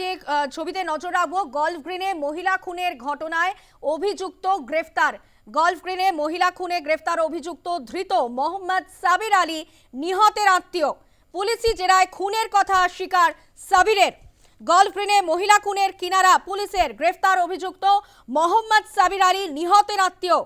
যে ছবিতে নজর রাখব, গলফ গ্রিনে মহিলা খুনের ঘটনায় অভিযুক্ত গ্রেফতার। গলফ গ্রিনে মহিলা খুনে গ্রেফতার অভিযুক্ত ধৃত মোহাম্মদ সাবির আলী নিহতের আত্মীয়। পুলিশি জেরায় খুনের কথা স্বীকার সাবিরের। গলফ গ্রিনে মহিলা খুনের কিনারা পুলিশের গ্রেফতার অভিযুক্ত মোহাম্মদ সাবির আলী নিহতের আত্মীয়।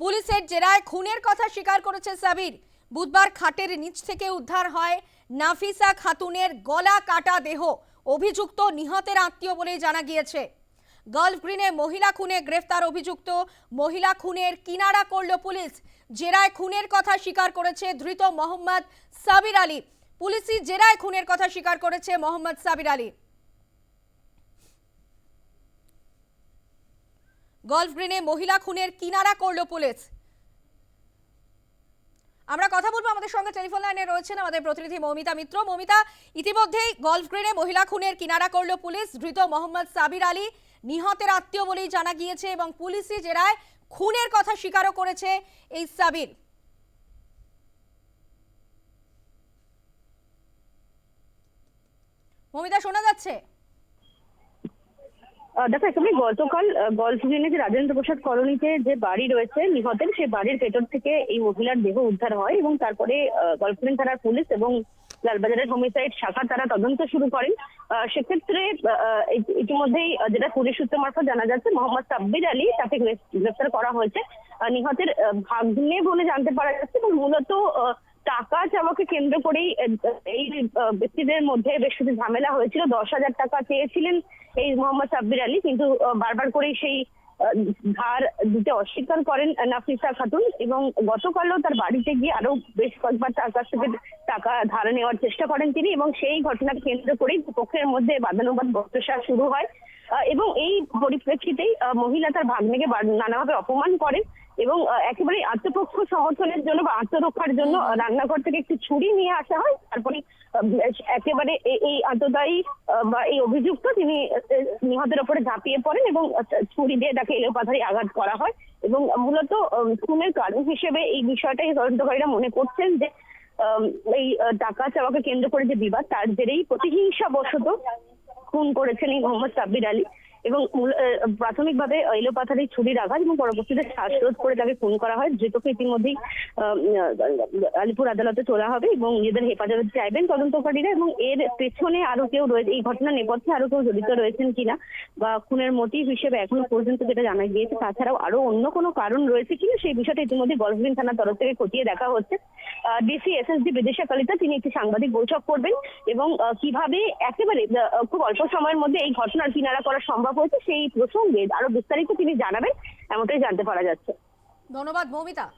পুলিশের জেরায় খুনের কথা স্বীকার করেছে সাবির। বুধবার খাটের নিচ থেকে উদ্ধার হয় নাফিসা খাতুনের গলা কাটা দেহ। অভিযুক্ত নিহতের আত্মীয় বলেই জানা গিয়েছে। গলফ গ্রিনে মহিলা খুনে গ্রেফতার অভিযুক্ত। মহিলা খুনের কিনারা করল পুলিশ। জেরায় খুনের কথা স্বীকার করেছে ধৃত মোহাম্মদ সাবির আলী। পুলিশি জেরায় খুনের কথা স্বীকার করেছে মোহাম্মদ সাবির আলী। গলফ গ্রিনে মহিলা খুনের কিনারা করল পুলিশ। আমরা কথা বলব আমাদের সঙ্গে টেলিফোন লাইনে রয়েছেন আমাদের প্রতিনিধি মৌমিতা মিত্র। মৌমিতা, ইতিমধ্যেই গলফ গ্রিনে মহিলা খুনের কিনারা করল পুলিশ। ধৃত মোহাম্মদ সাবির আলী নিহতের আত্মীয় বলেই জানা গিয়েছে এবং পুলিশি জেরায় খুনের কথা স্বীকারও করেছে এই সাবির। মৌমিতা, শোনা যাচ্ছে? দেখো একেবারে গতকাল গলফ গ্রিনে যে রাজেন্দ্র প্রসাদ কলোনিতে যে বাড়ি রয়েছে নিহতের সেই বাড়ির ভেতর থেকে এই মহিলার দেহ উদ্ধার হয় এবং তারপরে আহ, গলফ থানার পুলিশ এবং লালবাজারের হোমিসাইড শাখা তারা তদন্ত শুরু করেন। সেক্ষেত্রে ইতিমধ্যেই যেটা পুলিশ সূত্র মারফত জানা যাচ্ছে মোহাম্মদ সাব্বির আলী তাকে গ্রেফ- গ্রেফতার করা হয়েছে। নিহতের ভাগ্নে বলে জানতে পারা যাচ্ছে এবং মূলত টাকা চাওয়াকে কেন্দ্র করেই এই ব্যক্তিদের মধ্যে বেশ কিছু ঝামেলা হয়েছিল। দশ হাজার টাকা চেয়েছিলেন এই মোহাম্মদ সাব্বির আলী, কিন্তু বারবার করে সেই ধার দিতে অস্বীকার করেন নাফিসা খাতুন এবং গতকালও তার বাড়িতে গিয়ে আরও বেশ কয়েকবার তার কাছ থেকে টাকা, ধার নেওয়ার চেষ্টা করেন তিনি এবং সেই ঘটনাকে কেন্দ্র করেই পক্ষের মধ্যে বাদানুবাদ বক্তসা শুরু হয়। এবং এই পরিপ্রেক্ষিতেই মহিলা তার ভাগ্নেকে নানাভাবে অপমান করেন। এবং একেবারে আত্মপক্ষ সমর্থনের জন্য বা আত্মরক্ষার জন্য রান্নাঘর থেকে একটি ছুরি নিয়ে আসা হয়। তারপরে একেবারে এই আততায়ী বা এই অভিযুক্ত তিনি নিহতের ওপরে ঝাঁপিয়ে পড়েন এবং ছুরি দিয়ে তাকে এলোপাথারি আঘাত করা হয়। এবং মূলত খুনের কারণ হিসেবে এই বিষয়টাই তদন্তকারীরা মনে করছেন যে এই টাকা চাওয়াকে কেন্দ্র করে যে বিবাদ তার জেরেই প্রতিহিংসা বশত খুন করেছেন এই মোহাম্মদ সাব্বির আলী। এবং প্রাথমিকভাবে এলোপাথারি ছুরির আঘাত এবং পরবর্তীতে শ্বাসরোধ করে তাকে খুন করা হয়। ধৃতকে ইতিমধ্যেই আলিপুর আদালতে তোলা হবে এবং নিজেদের হেফাজতে চাইবেন তদন্তকারীরা এবং এর পেছনে আরও কেউ রয়েছে এই ঘটনার নেপথ্যে আরও কেউ জড়িত রয়েছেন কিনা বা খুনের মোটিভ হিসেবে এখনও পর্যন্ত যেটা জানা গিয়েছে, তাছাড়াও আরও অন্য কোনো কারণ রয়েছে কিনা সেই বিষয়টা ইতিমধ্যে গলফগ্রিন থানার তরফ থেকে খতিয়ে দেখা হচ্ছে। ডিসি এসএসডি বিদিশা কালিতা তিনি একটি সাংবাদিক বৈঠক করবেন এবং কীভাবে একেবারে খুব অল্প সময়ের মধ্যে এই ঘটনার কিনারা করা সম্ভব হয়েছে সেই প্রসঙ্গে আরও বিস্তারিত তিনি জানাবেন এমনটাই জানতে পারা যাচ্ছে। ধন্যবাদ মৌমিতা।